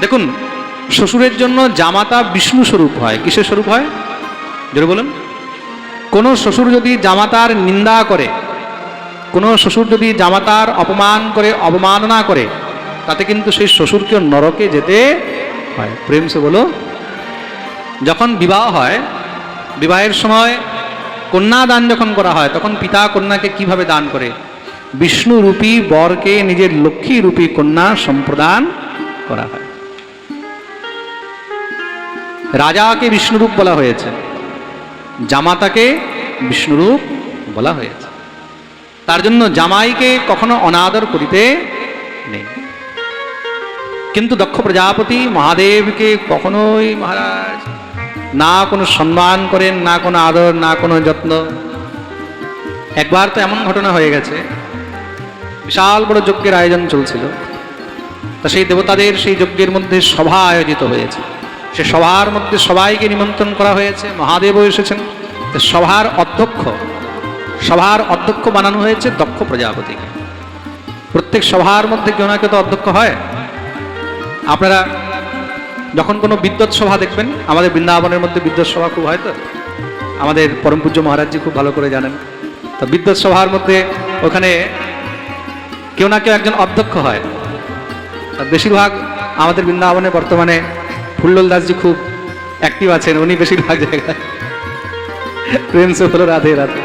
দেখুন, শ্বশুরের জন্য জামাতা বিষ্ণু স্বরূপ হয়। কিসের স্বরূপ হয়? জোরে বলুন। কোনো শ্বশুর যদি জামাতার নিন্দা করে, কোনো শ্বশুর যদি জামাতার অপমান করে, অবমাননা করে, তাতে কিন্তু সেই শ্বশুরকে নরকে যেতে হয়। প্রেম সে বলো, যখন বিবাহ হয়, বিবাহের সময় কন্যা দান যখন করা হয়, তখন পিতা কন্যাকে কীভাবে দান করে? বিষ্ণুরূপী বরকে নিজের লক্ষ্মীরূপী কন্যা সম্প্রদান করা হয়। রাজাকে বিষ্ণুরূপ বলা হয়েছে। জামাতাকে বিষ্ণুরূপ বলা হয়েছে। তার জন্য জামাইকে কখনো অনাদর করিতে নেই। কিন্তু দক্ষ প্রজাপতি মহাদেবকে কখনোই মহারাজ না কোনো সম্মান করেন, না কোনো আদর, না কোনো যত্ন। একবার তো এমন ঘটনা হয়ে গেছে, বিশাল বড় যজ্ঞের আয়োজন চলছিল। তা সেই দেবতাদের সেই যজ্ঞের মধ্যে সভা আয়োজিত হয়েছে। সে সভার মধ্যে সবাইকে নিমন্ত্রণ করা হয়েছে, মহাদেবও এসেছেন। সভার অধ্যক্ষ সভার অধ্যক্ষ বানানো হয়েছে দক্ষ প্রজাপতিকে। প্রত্যেক সভার মধ্যে কেউ না কেউ তো অধ্যক্ষ হয়। আপনারা যখন কোনো বিদ্যুৎ সভা দেখবেন, আমাদের বৃন্দাবনের মধ্যে বিদ্যুৎ সভা খুব হয় তো? আমাদের পরম পূজ্য মহারাজজি খুব ভালো করে জানেন। তো বিদ্যুৎ সভার মধ্যে ওখানে কেউ না কেউ একজন অধ্যক্ষ হয়। বেশিরভাগ আমাদের বৃন্দাবনে বর্তমানে ফুল্লল দাসজি খুব অ্যাক্টিভ আছেন, উনি বেশিরভাগ জায়গায়। প্রেমস হলো রাধে রাধে।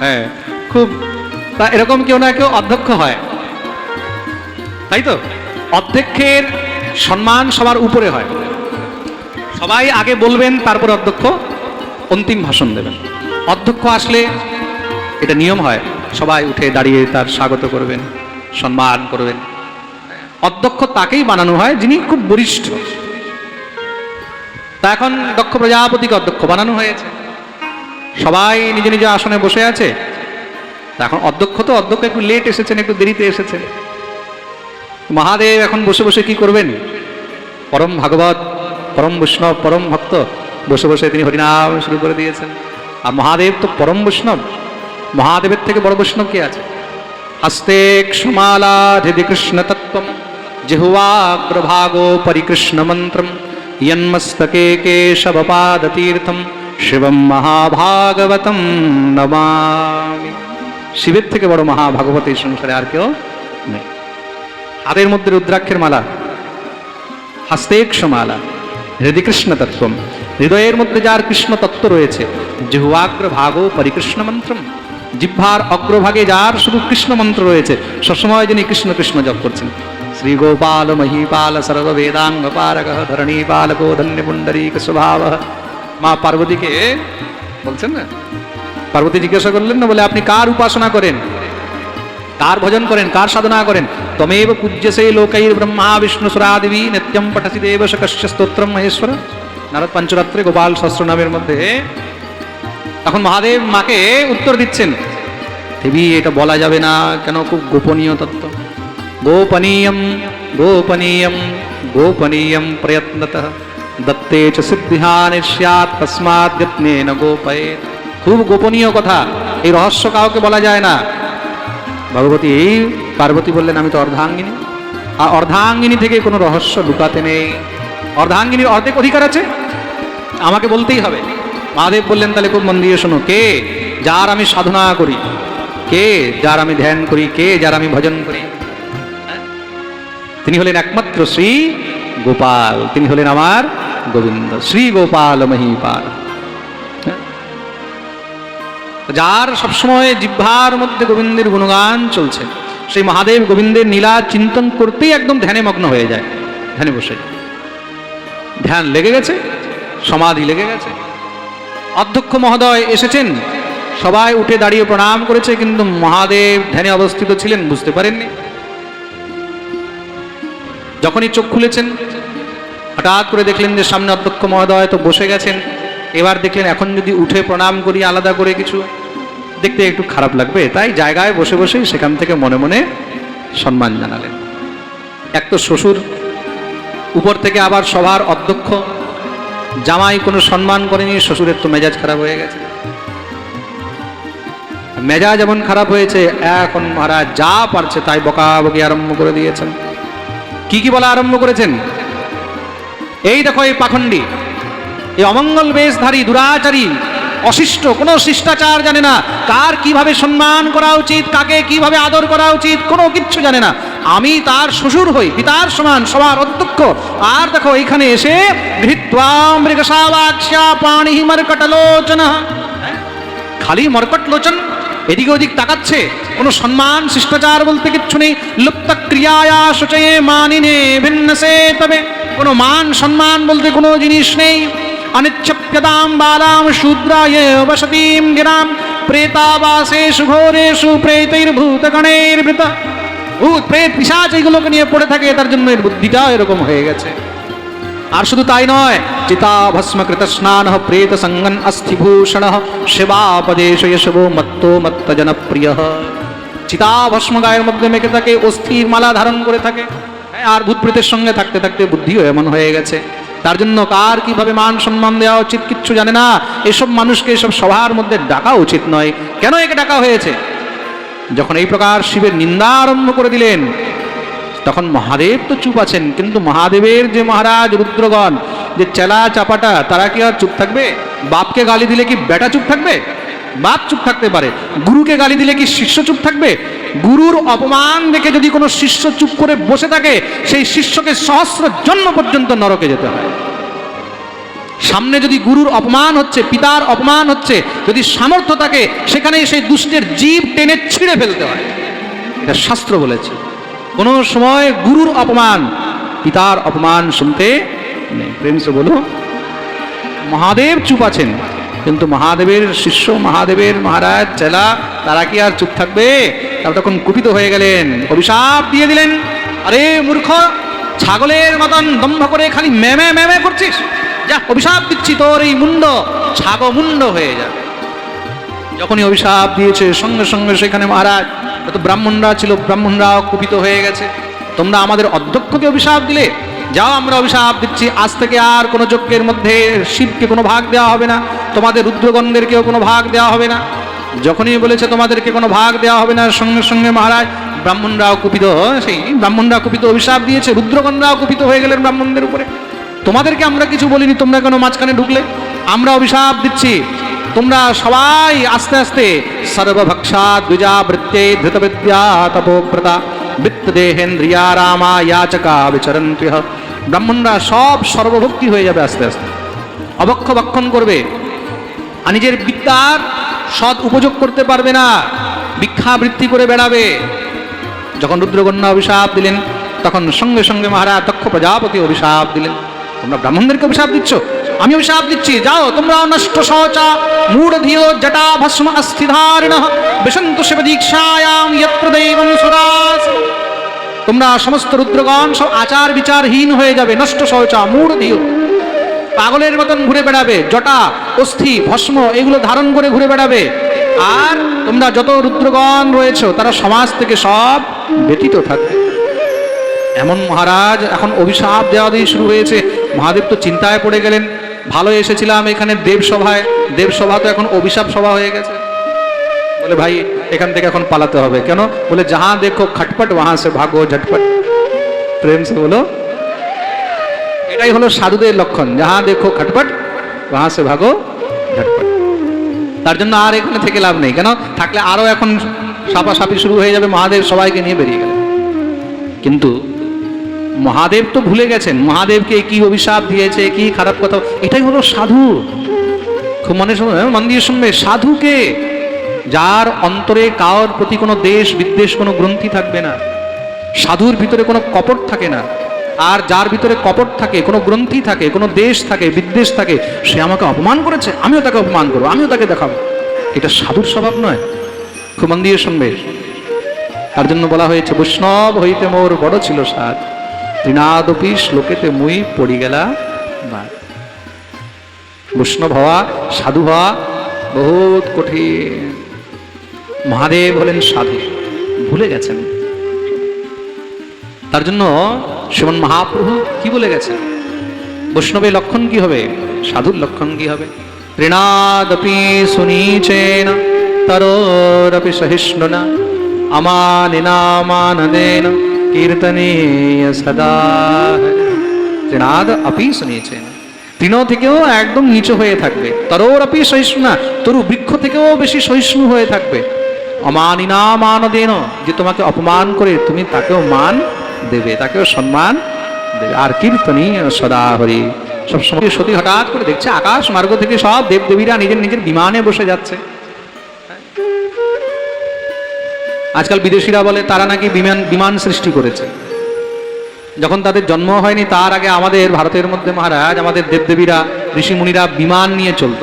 হ্যাঁ খুব, তা এরকম কেউ না কেউ অধ্যক্ষ হয়। তাই তো? অধ্যক্ষের সম্মান সবার উপরে হয়। সবাই আগে বলবেন, তারপরে অধ্যক্ষ, অন্তিম ভাষণ দেবেন। অধ্যক্ষ আসলে এটা নিয়ম হয়, সবাই উঠে দাঁড়িয়ে তার স্বাগত করবেন, সম্মান করবেন। অধ্যক্ষ তাকেই বানানো হয় যিনি খুব বরিষ্ঠ। তা এখন দক্ষ প্রজাপতিকে অধ্যক্ষ বানানো হয়েছে। সবাই নিজ নিজ আসনে বসে আছে। তা এখন অধ্যক্ষ তো, অধ্যক্ষ একটু লেট এসেছেন, একটু দেরিতে এসেছেন। মহাদেব এখন বসে বসে কি করবেন? পরম ভাগবত, পরম বৈষ্ণব, পরম ভক্ত বসে বসে তিনি হরিনাম শুরু করে দিয়েছেন। আর মহাদেব তো পরম বৈষ্ণব। মহাদেবের থেকে বড় বৈষ্ণব কে আছে? হস্তে ক্ষমালা হৃদি কৃষ্ণ তত্ত্বম জিহুয়াগ্রভাগো পরিকৃষ্ণ মন্ত্রম यन्मस्तके केशवपादतीर्थम শিবম মহাভাগবতম নমামি শিবের থেকে বড় মহাভাগবত এই সংসারে আর কেউ নেই হাতের মধ্যে রুদ্রাক্ষের মালা হস্তেক্ষমালা হৃদি কৃষ্ণ তত্ত্বম হৃদয়ের মধ্যে যার কৃষ্ণ তত্ত্ব রয়েছে জিহুয়াগ্র ভাগো পরিকৃষ্ণ মন্ত্রম জিহ্বার অগ্রভাগে যার শুধু কৃষ্ণ মন্ত্র রয়েছে সবসময় যিনি কৃষ্ণ কৃষ্ণ জপ করছেন শ্রী গোপাল মহীপাল সর্ব বেদাঙ্গ পারক ধরণী পালকো ধন্য পুণ্ডরীক স্বভাব মা পার্বতীকে বলছেন না পার্বতী জিজ্ঞাসা করলেন না বলে আপনি কার উপাসনা করেন কার ভজন করেন কার সাধনা করেন তমেব পূজ্যসে লোকৈর ব্রহ্মা বিষ্ণু সুরাদেবী নিত্যম পঠসি দেব কশ্য স্তোত্রম মহেশ্বর নারদ পঞ্চরাত্রে গোপাল সহস্রনামের মধ্যে তখন মহাদেব মাকে উত্তর দিচ্ছেন দেবী এটা বলা যাবে না কেন খুব গোপনীয় তত্ত্ব গোপনীয়ম গোপনীয়ম গোপনীয়ম প্রয়ত্নত দত্তে চ সিদ্ধিহানি স্যাৎ তস্মাৎ যত্নেন গোপয়েত খুব গোপনীয় কথা এই রহস্য কাউকে বলা যায় না ভগবতী এই পার্বতী বললেন আমি তো অর্ধাঙ্গিনী আর অর্ধাঙ্গিনী থেকে কোনো রহস্য লুকাতে নেই অর্ধাঙ্গিনীর অর্ধেক অধিকার আছে আমাকে বলতেই হবে মহাদেব বললেন তাহলে খুব মন দিয়ে শোনো কে? যার আমি সাধনা করি। কে? যার আমি ধ্যান করি। কে? যার আমি ভজন করি? তিনি হলেন একমাত্র শ্রী গোপাল, তিনি হলেন আমার গোবিন্দ, শ্রী গোপাল মহিপাল। হ্যাঁ? যার সবসময় জিহ্বার মধ্যে গোবিন্দের গুণগান চলছে। সেই মহাদেব গোবিন্দের নীলা চিন্তন করতেই একদম ধ্যানে মগ্ন হয়ে যায়, ধ্যানে বসে। ধ্যান লেগে গেছে, সমাধি লেগে গেছে। অধ্যক্ষ মহোদয় এসেছেন, সবাই উঠে দাঁড়িয়ে প্রণাম করেছে, কিন্তু মহাদেব ধ্যানে অবস্থিত ছিলেন, বুঝতে পারেননি। যখনই চোখ খুলেছেন, হঠাৎ করে দেখলেন যে সামনে অধ্যক্ষ মহোদয় তো বসে গেছেন। এবার দেখলেন এখন যদি উঠে প্রণাম করি, আলাদা করে কিছু, দেখতে একটু খারাপ লাগবে। তাই জায়গায় বসে বসেই সেখান থেকে মনে মনে সম্মান জানালেন। এক তো শ্বশুর, উপর থেকে আবার সভার অধ্যক্ষ, জামাই কোনো সম্মান করেনি, শ্বশুরের তো মেজাজ খারাপ হয়ে গেছে। মেজাজ এমন খারাপ হয়েছে, এখন মহারাজ যা পারছে তাই বকাবকি আরম্ভ করে দিয়েছেন। কি কি বলা আরম্ভ করেছেন? এই দেখো এই পাখণ্ডী। এই অমঙ্গল বেশধারী, দুরাচারী, অশিষ্ট, কোনো শিষ্টাচার জানে না। কার কীভাবে সম্মান করা উচিত, কাকে কীভাবে আদর করা উচিত, কোনো কিচ্ছু জানে না। আমি তার শ্বশুর হই, পিতার সমান, সবার অধ্যক্ষ। আর দেখো এইখানে এসে ঘৃত্বা মৃগসাবাক্ষ্যা পাণি মর্কটলোচন খালি মর্কট লোচন এদিকে ওদিক তাকাচ্ছে। কোনো সম্মান শিষ্টাচার বলতে কিচ্ছু নেই। লুপ্ত ক্রিয়ায়া সচয়ে মানিনে ভিন্নসে তবে। কোনো মান সম্মান বলতে কোনো জিনিস নেই। অনিচ্ছপ্যতাম বালাম শূদ্রায় বসতিম গিরাম। প্রেতাবাসেষু ঘোরেষু প্রেতৈর্ভূতগণের্বৃত ভূত, প্রেত, পিসাচ এইগুলোকে নিয়ে পড়ে থাকে, তার জন্য এর বুদ্ধিটা এরকম হয়ে গেছে। আর শুধু তাই নয়, চিতা ভস্মকৃত স্নান প্রেত সঙ্গন অস্থিভূষণ। শিবাপদেশ মত্তো মত্ত জনপ্রিয়। চিতা ভস্ম গায়ের মধ্যে মেখে থাকে অস্থির মালা ধারণ করে থাকে। হ্যাঁ, আর ভূত প্রেতের সঙ্গে থাকতে থাকতে বুদ্ধিও এমন হয়ে গেছে। তার জন্য কার কীভাবে মান সম্মান দেওয়া উচিত কিচ্ছু জানে না। এসব মানুষকে এসব সভার মধ্যে ডাকা উচিত নয়। কেন একে ডাকা হয়েছে? যখন এই প্রকার শিবের নিন্দা আরম্ভ করে দিলেন তখন মহাদেব তো চুপ আছেন কিন্তু মহাদেবের যে মহারাজ রুদ্রগণ যে চেলা চাপাটা তারা কি আর চুপ থাকবে? বাপকে গালি দিলে কি বেটা চুপ থাকবে? বাপ চুপ থাকতে পারে। গুরুকে গালি দিলে কি শিষ্য চুপ থাকবে? গুরুর অপমান দেখে যদি কোনো শিষ্য চুপ করে বসে থাকে, সেই শিষ্যকে সহস্র জন্ম পর্যন্ত নরকে যেতে হয়। সামনে যদি গুরুর অপমান হচ্ছে, পিতার অপমান হচ্ছে, যদি সামর্থ্য থাকে সেখানে সেই দুষ্টের জীব টেনে ছিঁড়ে ফেলতে হয়। এটা শাস্ত্র বলেছে। কোনো সময় গুরুর অপমান, পিতার অপমান শুনতে নেই। প্রেম সে বলো, মহাদেব চুপ আছেন। কিন্তু মহাদেবের শিষ্য, মহাদেবের মহারাজ চেলা তারা কি আর চুপ থাকবে? তারা তখন কুপিত হয়ে গেলেন। অভিশাপ দিয়ে দিলেন। আরে মূর্খ, ছাগলের মতন দম্ভ করে খালি ম্যামে ম্যামে করছিস? যা, অভিশাপ দিচ্ছি তোর এই মুন্ড। ছাগ মুন্ড হয়ে যাবে যখনই অভিশাপ দিয়েছে, সঙ্গে সঙ্গে সেখানে মহারাজ, যত ব্রাহ্মণরা ছিল, ব্রাহ্মণরাও কুপিত হয়ে গেছে। তোমরা আমাদের অধ্যক্ষকে অভিশাপ দিলে। যাও আমরা অভিশাপ দিচ্ছি। আজ থেকে আর কোনো যজ্ঞের মধ্যে শিবকে কোনো ভাগ দেওয়া হবে না। তোমাদের রুদ্রগণদেরকেও কোনো ভাগ দেওয়া হবে না। যখনই বলেছে তোমাদেরকে কোনো ভাগ দেওয়া হবে না, সঙ্গে সঙ্গে মহারাজ, ব্রাহ্মণরাও কুপিত, সেই ব্রাহ্মণরা কুপিত অভিশাপ দিয়েছে, রুদ্রগণরাও কুপিত হয়ে গেলেন ব্রাহ্মণদের উপরে। তোমাদেরকে আমরা কিছু বলিনি, তোমরা কেন মাঝখানে ঢুকলে? আমরা অভিশাপ দিচ্ছি। তোমরা সবাই আস্তে আস্তে সর্বভক্ষা দ্বিজা বৃত্তে ধৃতবিদ্যা তপোব্রতা বৃত্তদেহেন্দ্রিয়া রামা ইয়াচকা বিচরন্ত্রিহ ব্রাহ্মণরা সব সর্বভক্তি হয়ে যাবে আস্তে আস্তে। অবক্ষ ভক্ষণ করবে। আর নিজের বিদ্যার সৎ উপযোগ করতে পারবে না। ভিক্ষাবৃত্তি করে বেড়াবে। যখন রুদ্রকন্যা অভিশাপ দিলেন, তখন সঙ্গে সঙ্গে মহারাজ দক্ষ প্রজাপতি অভিশাপ দিলেন। তোমরা ব্রাহ্মণদেরকে অভিশাপ দিচ্ছ? আমি অভিশাপ দিচ্ছি। যাও, তোমরা নষ্ট শৌচা মূঢ়ধিও জটা ভস্ম অস্থিধারিণ। বিশন্তু শিব দীক্ষায়াম তোমরা সমস্ত রুদ্রগণ সব আচার বিচারহীন হয়ে যাবে, নষ্ট সহচা শৌচা মূঢ়ধিও পাগলের মতন ঘুরে বেড়াবে, জটা, অস্থি, ভস্ম, এগুলো ধারণ করে ঘুরে বেড়াবে। আর তোমরা যত রুদ্রগণ রয়েছে, তারা সমাজ থেকে সব ব্যতীত থাকবে। এমন মহারাজ এখন অভিশাপ দেওয়া দিয়ে শুরু হয়েছে। মহাদেব তো চিন্তায় পড়ে গেলেন। ভালো এসেছিলাম এখানে দেবসভায়। দেবসভা তো এখন অভিশাপ সভা হয়ে গেছে। বলে, ভাই, এখান থেকে এখন পালাতে হবে। কেন? বলে যাহা দেখো, খটপট ওহা সে ভাগো, ঝটপট। প্রেম সে বলো। এটাই হলো সাধুদের লক্ষণ। যাহা দেখো, খটপট ওহা সে ভাগো, ঝটপট। তার জন্য আর এখানে থেকে লাভ নেই। কেন? থাকলে আরও এখন সাপাসাপি শুরু হয়ে যাবে, মহাদেব সবাইকে নিয়ে বেরিয়ে গেল কিন্তু মহাদেব তো ভুলে গেছেন, মহাদেবকে কি অভিশাপ দিয়েছে, কি খারাপ কথা, এটাই হলো সাধু। খুব মনে শুনে, মন শুনবে, সাধুকে যার অন্তরে কার প্রতি কোনো দেশ, বিদ্বেষ, কোনো গ্রন্থি থাকবে না। সাধুর ভিতরে কোনো কপট থাকে না। আর যার ভিতরে কপট থাকে, কোনো গ্রন্থি থাকে, কোনো দেশ থাকে, বিদ্বেষ থাকে, সে আমাকে অপমান করেছে, আমিও তাকে অপমান করব, আমিও তাকে দেখাবো। এটা সাধুর স্বভাব নয়। খুব মন দিয়ে শুনবে। তার জন্য বলা হয়েছে, বৈষ্ণব হইতে মোর বড় ছিল সাধ। তৃণাদপি শ্লোকেতে মুই পড়ি গেলা বাদ। বৈষ্ণব হওয়া, সাধু হওয়া বহুত কঠিন। মহাদেব হলেন সাধু। ভুলে গেছেন। তার জন্য শ্রীমন মহাপ্রভু কি বলে গেছেন? বৈষ্ণবের লক্ষণ কি হবে? সাধুর লক্ষণ কি হবে? তৃণাদপি সুনীচেন, তরোরপি সহিষ্ণুনা আমানিনামানদেন কীর্তনীয় সদা। তৃণাদ আপি শুনিয়েছেন তৃণ থেকেও একদম নিচু হয়ে থাকবে। তরোর আপি সহিষ্ণু না তরু বৃক্ষ থেকেও বেশি সহিষ্ণু হয়ে থাকবে। অমানিনা মান দেন যে তোমাকে অপমান করে তুমি তাকেও মান দেবে, তাকেও সম্মান দেবে। আর কীর্তনীয় সদা হরি। সবসময় সতী হঠাৎ করে দেখছে আকাশ মার্গ থেকে সব দেবদেবীরা নিজের নিজের বিমানে বসে যাচ্ছে। আজকাল বিদেশিরা বলে, তারা নাকি বিমান বিমান সৃষ্টি করেছে। যখন তাদের জন্ম হয়নি, তার আগে আমাদের ভারতের মধ্যে মহারাজ, আমাদের দেবদেবীরা, ঋষিমুনিরা বিমান নিয়ে চলত।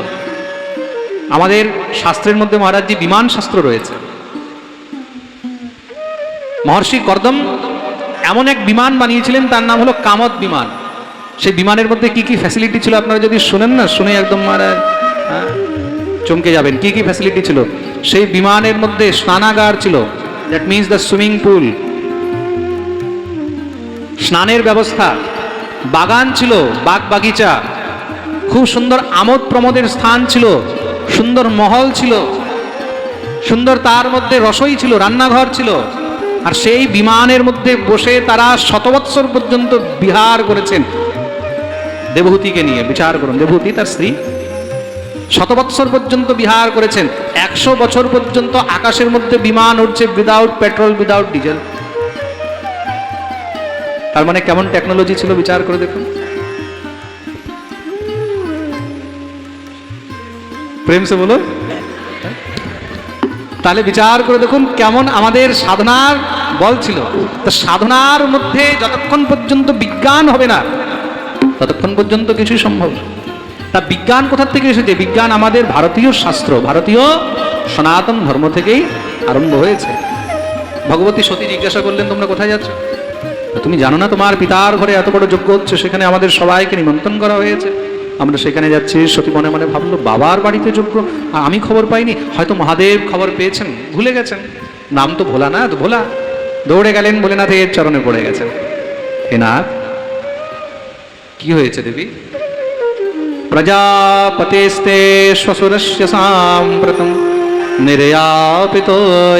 আমাদের শাস্ত্রের মধ্যে মহারাজ যে বিমান শাস্ত্র রয়েছে। মহর্ষি কর্দম এমন এক বিমান বানিয়েছিলেন তার নাম হলো কামত বিমান। সেই বিমানের মধ্যে কি কি ফ্যাসিলিটি ছিল আপনারা যদি শুনেন না শুনে একদম মহারাজ হ্যাঁ, চমকে যাবেন। কি কি ফ্যাসিলিটি ছিল? সেই বিমানের মধ্যে স্নানাগার ছিল। That means the swimming pool স্নানের ব্যবস্থা। বাগান ছিল বাগ বাগিচা। খুব সুন্দর আমোদ প্রমোদের স্থান ছিল। সুন্দর মহল ছিল। সুন্দর তার মধ্যে রসই ছিল রান্নাঘর ছিল। আর সেই বিমানের মধ্যে বসে তারা শতবৎসর পর্যন্ত বিহার করেছেন। দেবহূতিকে নিয়ে বিচার করুন। দেবহূতি তার স্ত্রী। শতবৎসর পর্যন্ত বিহার করেছেন। একশো বছর পর্যন্ত আকাশের মধ্যে বিমান উঠছে উইদাউট পেট্রোল উইদাউট ডিজেল তার মানে কেমন টেকনোলজি ছিল বিচার করে দেখুন। প্রেম সে বলো তাহলে বিচার করে দেখুন কেমন আমাদের সাধনার বল ছিল। তা সাধনার মধ্যে যতক্ষণ পর্যন্ত বিজ্ঞান হবে না, ততক্ষণ পর্যন্ত কিছুই সম্ভব তা বিজ্ঞান কোথার থেকে এসেছে? বিজ্ঞান আমাদের ভারতীয় শাস্ত্র, ভারতীয় সনাতন ধর্ম থেকেই আরম্ভ হয়েছে। ভগবতী সতী জিজ্ঞাসা করলেন, তোমরা কোথায় যাচ্ছ? তুমি জানো না, তোমার পিতার ঘরে এত বড় যোগ্য হচ্ছে, সেখানে আমাদের সবাইকে নিমন্ত্রণ করা হয়েছে। আমরা সেখানে যাচ্ছি সতী মনে মনে ভাবলো বাবার বাড়িতে যজ্ঞ আর আমি খবর পাইনি হয়তো মহাদেব খবর পেয়েছেন ভুলে গেছেন নাম তো ভোলা না তো ভোলা দৌড়ে গেলেন ভোলেনাথের চরণে পড়ে গেছেন হে নাথ কি হয়েছে দেবী প্রজাপতেস্তে শ্বশুরস্য সাম্প্রতম নির্যাপিতো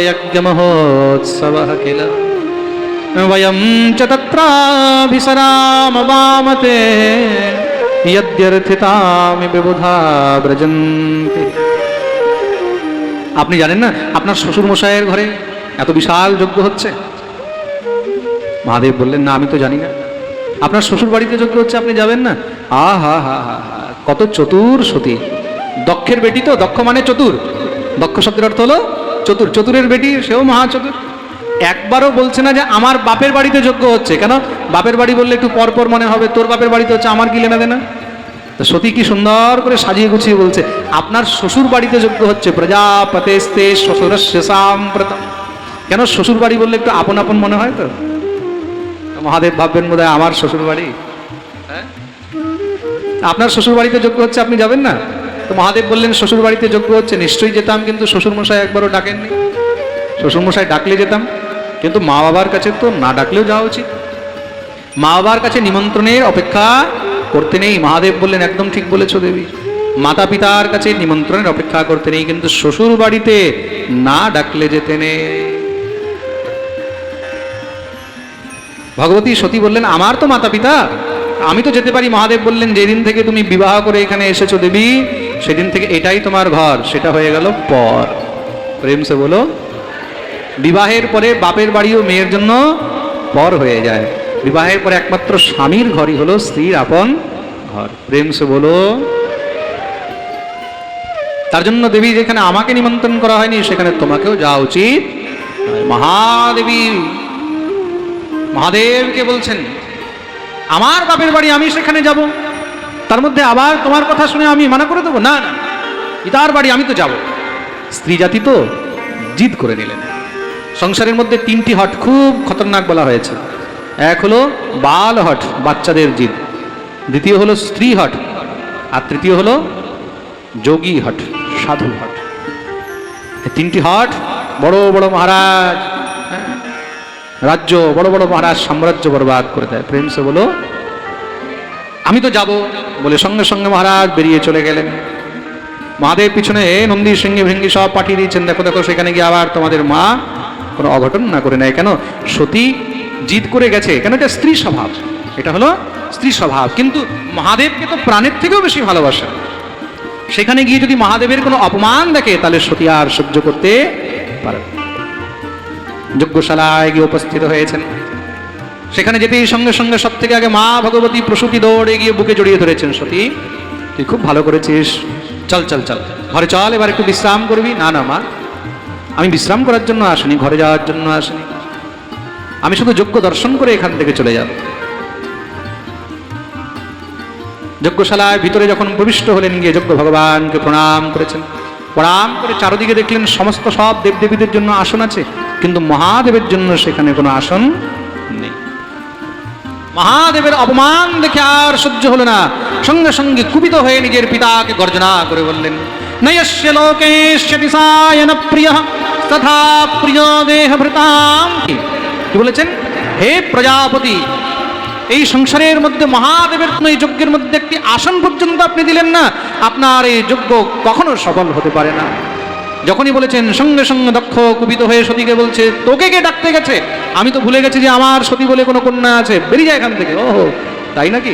যজ্ঞমহোৎসবः কিল वयं च तत्राभिसरामवामते ইয়দ্যর্থিতামি বিবুধা ব্রজন্তি আপনি জানেন না, আপনার শ্বশুর মশাইয়ের ঘরে এত বিশাল যজ্ঞ হচ্ছে? মহাদেব বললেন, না, আমি তো জানি না। আপনার শ্বশুর বাড়িতে যজ্ঞ হচ্ছে, আপনি যাবেন না? আ হা হা হা, কত চতুর সতী। দক্ষের বেটি তো, দক্ষ মানে চতুর। দক্ষ শব্দের অর্থ হলো চতুর। চতুরের বেটি সেও মহাচতুর। একবারও বলছে না যে আমার বাপের বাড়িতে যজ্ঞ হচ্ছে। কেন? বাপের বাড়ি বললে একটু পরপর মনে হবে, তোর বাপের বাড়িতে হচ্ছে আমার কি লেনা দেনা? তো সতী কি সুন্দর করে সাজিয়ে গুছিয়ে বলছে, আপনার শ্বশুর বাড়িতে যজ্ঞ হচ্ছে প্রজাপতেস্তে শ্বশুরস্য সাম্প্রতম। কেন শ্বশুর বাড়ি বললে একটু আপন আপন মনে হয় তো? মহাদেব ভাববেন বোধ আমার শ্বশুর বাড়ি। হ্যাঁ? আপনার শ্বশুর বাড়িতে যোগ্য হচ্ছে, আপনি যাবেন না? তো মহাদেব বললেন, শ্বশুর বাড়িতে যোগ্য হচ্ছে, নিশ্চয়ই যেতাম, কিন্তু শ্বশুর মশাই একবারও ডাকেননি। শ্বশুর মশাই ডাকলে যেতাম। কিন্তু মা বাবার কাছে তো না ডাকলেও যাওয়া উচিত। মা বাবার কাছে নিমন্ত্রণের অপেক্ষা করতে নেই। মহাদেব বললেন, একদম ঠিক বলেছ দেবী। মাতা পিতার কাছে নিমন্ত্রণের অপেক্ষা করতে নেই, কিন্তু শ্বশুর বাড়িতে না ডাকলে যেতে নেই। ভগবতী সতী বললেন, আমার তো মাতা পিতা আমি তো যেতে পারি। মহাদেব বললেন, যেদিন থেকে তুমি বিবাহ করে এখানে এসেছ দেবী, সেদিন থেকে এটাই তোমার ঘর। সেটা হয়ে গেল পর। প্রেম সে বলো বিবাহের পরে বাপের বাড়িও মেয়ের জন্য পর হয়ে যায়। বিবাহের পরে একমাত্র স্বামীর ঘরই হলো স্ত্রীর আপন ঘর। প্রেম সে বলো, তার জন্য দেবী যেখানে আমাকে নিমন্ত্রণ করা হয়নি, সেখানে তোমাকেও যাওয়া উচিত। মহাদেবী, মহাদেবকে বলছেন, আমার বাপের বাড়ি আমি সেখানে যাব। তার মধ্যে আবার তোমার কথা শুনে আমি মানা করে দেবো? না না পিতার বাড়ি আমি তো যাব। স্ত্রী জাতি তো জিদ করে নিলেন সংসারের মধ্যে তিনটি হট খুব খতরনাক বলা হয়েছে। এক হলো বাল হট বাচ্চাদের জিদ। দ্বিতীয় হলো স্ত্রী হট আর তৃতীয় হলো যোগী হট সাধু হট। তিনটি হট বড় বড় মহারাজ হ্যাঁ, রাজ্য বড় বড় মহারাজ সাম্রাজ্য বরবাদ করে দেয়। প্রেম সে বলো আমি তো যাব বলে সঙ্গে সঙ্গে মহারাজ বেরিয়ে চলে গেলেন। মহাদেব পিছনে নন্দী সিংহে ভেঙ্গি সব পাঠিয়ে দিয়েছেন। দেখো দেখো সেখানে গিয়ে আবার তোমাদের মা কোনো অঘটন না করে নেয় কেন? সতী জিদ করে গেছে। কেন? এটা স্ত্রী স্বভাব। এটা হলো স্ত্রী স্বভাব। কিন্তু মহাদেবকে তো প্রাণের থেকেও বেশি ভালোবাসে। সেখানে গিয়ে যদি মহাদেবের কোনো অপমান দেখে, তাহলে সতী আর সহ্য করতে পারে যজ্ঞশালায় গিয়ে উপস্থিত হয়েছেন। সেখানে যেতেই সঙ্গে সঙ্গে সব থেকে আগে মা ভগবতী প্রসূতি দৌড়ে গিয়ে বুকে জড়িয়ে ধরেছেন, সতী। তুই খুব ভালো করেছিস। চল চল চল। ঘরে চল, এবার একটু বিশ্রাম করবি। না না, মা। আমি বিশ্রাম করার জন্য আসিনি, ঘরে যাওয়ার জন্য আসিনি। আমি শুধু যজ্ঞ দর্শন করে এখান থেকে চলে যাব। যজ্ঞশালায় ভিতরে যখন প্রবিষ্ট হলেন, গিয়ে যজ্ঞ ভগবানকে প্রণাম করেছেন। প্রণাম করে চারদিকে দেখলেন, সমস্ত সব দেবদেবীদের জন্য আসন আছে, কিন্তু মহাদেবের জন্য সেখানে কোনো আসন নেই। মহাদেবের অপমান দেখে আর সহ্য হলো না। সঙ্গে সঙ্গে কুপিত হয়ে নিজের পিতাকে গর্জনা করে বললেন, নয়স্য সায়ন প্রিয় তথা প্রিয় দেহ ভৃতাম কি বলেছেন? হে প্রজাপতি, এই সংসারের মধ্যে মহাদেবের এই যজ্ঞের মধ্যে একটি আসন পর্যন্ত আপনি দিলেন না, আপনার এই যজ্ঞ কখনো সফল হতে পারে না। যখনই বলেছেন, সঙ্গে সঙ্গে দক্ষ কুপিত হয়ে সতীকে বলছে, তোকে কে ডাকতে গেছে? আমি তো ভুলে গেছি যে আমার সতী বলে কোনো কন্যা আছে। বেরিয়ে যায় এখান থেকে। ওহো, তাই নাকি?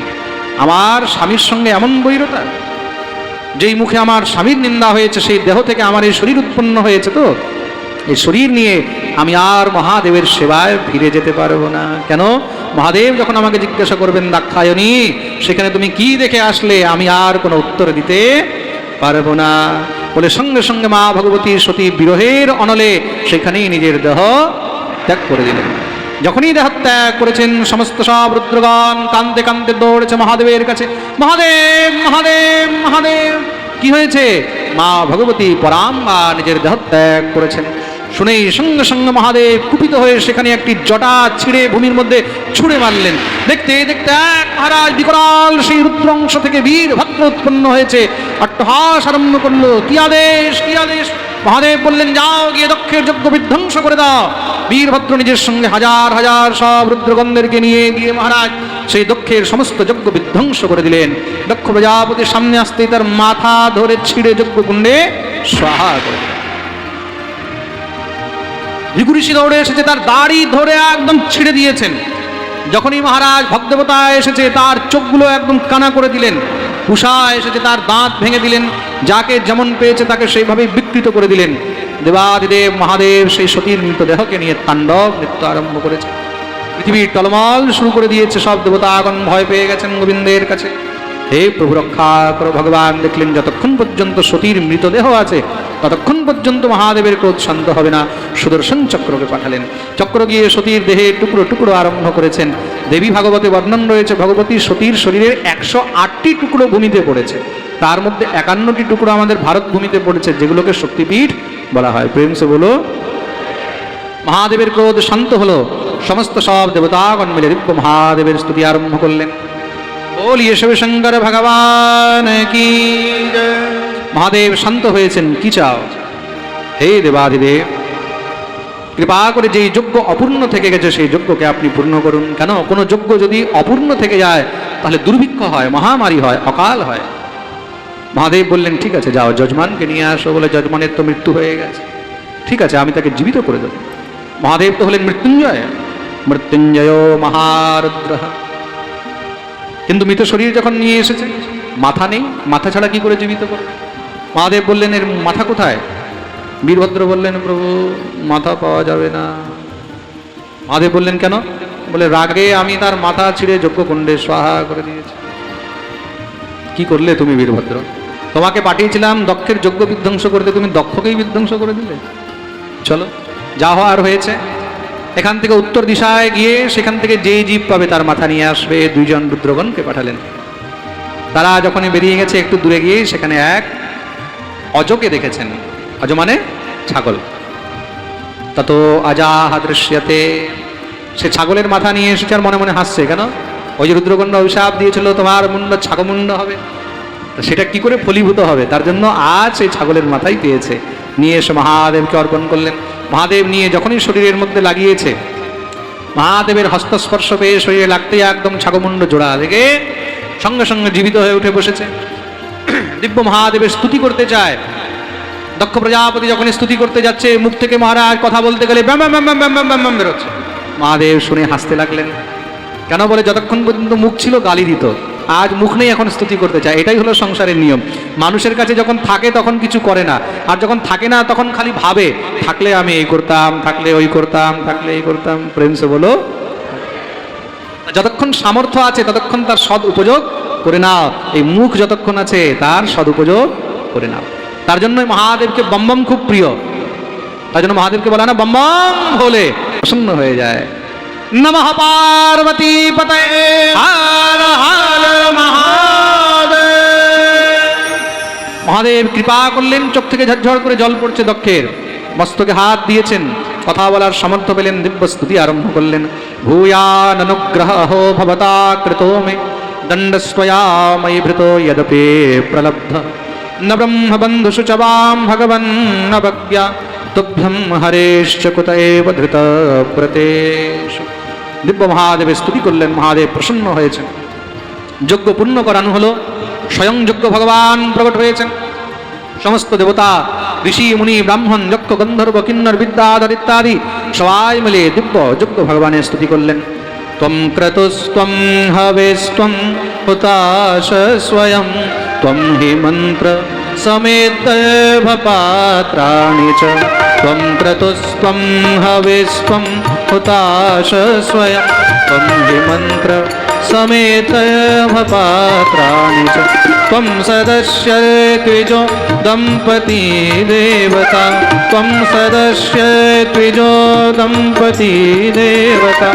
আমার স্বামীর সঙ্গে এমন বৈরতা? যেই মুখে আমার স্বামীর নিন্দা হয়েছে, সেই দেহ থেকে আমার এই শরীর উৎপন্ন হয়েছে তো? এই শরীর নিয়ে আমি আর মহাদেবের সেবায় ফিরে যেতে পারব না। কেন? মহাদেব যখন আমাকে জিজ্ঞাসা করবেন দাক্ষায়নী সেখানে তুমি কি দেখে আসলে? আমি আর কোনো উত্তর দিতে পারব না। বলে সঙ্গে সঙ্গে মা ভগবতী সতী বিরহের অনলে সেখানেই নিজের দেহ ত্যাগ করে দিলেন। যখনই দেহ ত্যাগ করেছেন, সমস্ত সব রুদ্রগণ কান্দে কান্দে দৌড়েছে মহাদেবের কাছে। মহাদেব মহাদেব মহাদেব, কি হয়েছে? মা ভগবতী পরাম্বা নিজের দেহ ত্যাগ করেছেন। শুনেই সঙ্গে সঙ্গে মহাদেব কুপিত হয়ে সেখানে একটি জটা ছিঁড়ে ভূমির মধ্যে ছুঁড়ে মারলেন। দেখতে দেখতে এক মহারাজ বিকরাল সেই রুদ্রাংশ থেকে বীর ভদ্র উৎপন্ন হয়েছে। অট্টহাস আরম্ভ করল, কি আদেশ কি আদেশ? মহাদেব বললেন, যাও গিয়ে দক্ষের যজ্ঞ বিধ্বংস করে দাও। বীরভদ্র নিজের সঙ্গে হাজার হাজার সব রুদ্রগন্ধেরকে নিয়ে গিয়ে মহারাজ সেই দক্ষের সমস্ত যজ্ঞ বিধ্বংস করে দিলেন। দক্ষ প্রজাপতির সামনে আসতেই তার মাথা ধরে ছিঁড়ে যজ্ঞ কুণ্ডে সাহা করে। ভিগুরিষি দৌড়ে এসেছে, তার দাড়ি ধরে একদম ছিঁড়ে দিয়েছেন। যখনই মহারাজ ভগদেবতা এসেছে, তার চোখগুলো একদম কানা করে দিলেন। উষা এসেছে, তার দাঁত ভেঙে দিলেন। যাকে যেমন পেয়েছে, তাকে সেইভাবেই বিকৃত করে দিলেন। দেবাদিদেব, মহাদেব সেই সতীর মৃতদেহকে নিয়ে তাণ্ডব নৃত্য আরম্ভ করেছে। পৃথিবীর টলমল শুরু করে দিয়েছে, সব দেবতা দেবতাগণ ভয় পেয়ে গেছেন গোবিন্দের কাছে। হে প্রভু রক্ষা করো ভগবান, দেখলেন যতক্ষণ পর্যন্ত সতীর মৃতদেহ আছে, ততক্ষণ পর্যন্ত মহাদেবের ক্রোধ শান্ত হবে না। সুদর্শন চক্রকে পাঠালেন। চক্র গিয়ে সতীর দেহে টুকরো টুকরো আরম্ভ করেছেন। দেবী ভাগবতে বর্ণন রয়েছে, ভগবতী সতীর শরীরের একশো আটটি টুকরো ভূমিতে পড়েছে। তার মধ্যে একান্নটি টুকরো আমাদের ভারত ভূমিতে পড়েছে, যেগুলোকে শক্তিপীঠ বলা হয়। প্রেম সে বলো। মহাদেবের ক্রোধ শান্ত হলো। সমস্ত সব দেবতাগণ মিলে দিব্য মহাদেবের স্তুতি আরম্ভ করলেন। বলিয়ে শিবশঙ্কর ভগবান কি। মহাদেব শান্ত হয়েছেন, কি চাও? হে দেবাদিদেব কৃপা করে যেই যজ্ঞ অপূর্ণ থেকে গেছে, সেই যজ্ঞকে আপনি পূর্ণ করুন। কেন? কোনো যজ্ঞ যদি অপূর্ণ থেকে যায়, তাহলে দুর্ভিক্ষ হয়, মহামারী হয়, অকাল হয়। মহাদেব বললেন, ঠিক আছে, যাও, যজমানকে নিয়ে আসো বলে যজমানের তো মৃত্যু হয়ে গেছে। ঠিক আছে, আমি তাকে জীবিত করে দেবো। মহাদেব তো হলেন মৃত্যুঞ্জয়। মৃত্যুঞ্জয় মহারুদ্র। কিন্তু মৃত শরীর যখন নিয়ে এসেছে, মাথা নেই, মাথা ছাড়া কি করে জীবিত করবে? মহাদেব বললেন, এর মাথা কোথায়? বীরভদ্র বললেন, প্রভু, মাথা পাওয়া যাবে না। মহাদেব বললেন, কেন? বলে, রাগে আমি তার মাথা ছিঁড়ে যজ্ঞকুণ্ডে সহায় করে দিয়েছি। কি করলে তুমি বীরভদ্র? তোমাকে পাঠিয়েছিলাম দক্ষের যজ্ঞ বিধ্বংস করতে। তুমি দক্ষকেই বিধ্বংস করে দিলে। চলো, যা হওয়ার হয়েছে এখান থেকে উত্তর দিশায় গিয়ে সেখান থেকে যেই জীব পাবে তার মাথা নিয়ে আসবে। দুইজন রুদ্রগণকে পাঠালেন। তারা যখন বেরিয়ে গেছে একটু দূরে গিয়ে সেখানে এক অজকে দেখেছেন। অজ মানে ছাগল। তত আজাহা দৃশ্যতে সে ছাগলের মাথা নিয়ে এসেছে আর মনে মনে হাসছে, কেন? ওই যে রুদ্রগণ্ড অভিশাপ দিয়েছিল, তোমার মুন্ড ছাগমুন্ড হবে। তো সেটা কি করে ফলীভূত হবে? তার জন্য আজ সেই ছাগলের মাথাই পেয়েছে। নিয়ে এসে মহাদেবকে অর্পণ করলেন। মহাদেব নিয়ে যখনই শরীরের মধ্যে লাগিয়েছে, মহাদেবের হস্তস্পর্শ পেয়ে শরীরে লাগতেই একদম ছাগমুন্ড জোড়া দেখে সঙ্গে সঙ্গে জীবিত হয়ে উঠে বসেছে। দিব্য মহাদেবের স্তুতি করতে চায়। দক্ষ প্রজাপতি যখন স্তুতি করতে যাচ্ছে, মুখ থেকে মহারাজ কথা বলতে গেলে ব্যাম বেরোচ্ছে। মহাদেব শুনে হাসতে লাগলেন। কেন বলে, যতক্ষণ পর্যন্ত মুখ ছিল গালি দিত। আজ মুখ নেই এখন স্তুতি করতে চায়। এটাই হলো সংসারের নিয়ম। মানুষের কাছে যখন থাকে তখন কিছু করে না। আর যখন থাকে না, তখন খালি ভাবে। থাকলে আমি এই করতাম, থাকলে ওই করতাম, থাকলে এই করতাম। প্রেম সে বলো। যতক্ষণ সামর্থ্য আছে, ততক্ষণ তার সদ উপযোগ করে নাও। এই মুখ যতক্ষণ আছে, তার সদুপযোগ করে নাও। তার জন্যই মহাদেবকে বম্বম খুব প্রিয়। তার জন্য মহাদেবকে বলা না, বম্বম হলে প্রসন্ন হয়ে যায়। নমঃ পার্বতী পতে মহাদেব, কৃপা করলেন, চোখ থেকে ঝরঝর করে জল পড়ছে দক্ষের। মস্তকে হাত দিয়েছেন, কথা বলার সামর্থ্য পেলেন, দিব্য স্তুতি আরম্ভ করলেন। ভূয়ান অনুগ্রহ ভবতা কৃতো মে দণ্ডস্বয়া ময়ি ভৃত যদপে প্রলব্ধ। ব্রহ্মবন্ধুষু চ বাম ভগবন ন ভক্য়া তুভ্যম হরেশ্চ কুত এব ধৃত প্রতেষু দিব্য মহাদেবের স্তুতি করলেন, মহাদেব প্রসন্ন হয়েছেন। যজ্ঞ পূর্ণ করানো হলো, স্বয়ং যজ্ঞ ভগবান প্রকট হয়েছেন। সমস্ত দেবতা, ঋষি, মুনি, ব্রাহ্মণ, যক্ষ, গন্ধর্ব, কিন্নর বিদ্যাধর ইত্যাদি সবাই মিলে দিব্য যজ্ঞ ভগবানের স্তুতি করলেন। ত্বম ক্রতুস্ত্বম হবেস্ত্বম হুতাশ স্বয়ং, ত্বম হি মন্ত্র সমেতভপাত্রাণি চ। ত্বম ক্রতুস্ত্বম হবেস্ত্বম হুতাশ স্বয়ং, ত্বম হি समेत पात्राणि च। त्वं सदस्य द्विजो दम्पती देवता। त्वं सदस्य द्विजो दम्पती देवता।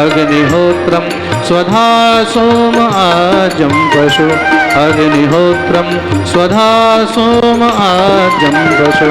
अग्निहोत्रं स्वधा सोम आजं पशु। अग्निहोत्रं स्वधा सोम आजं पशु।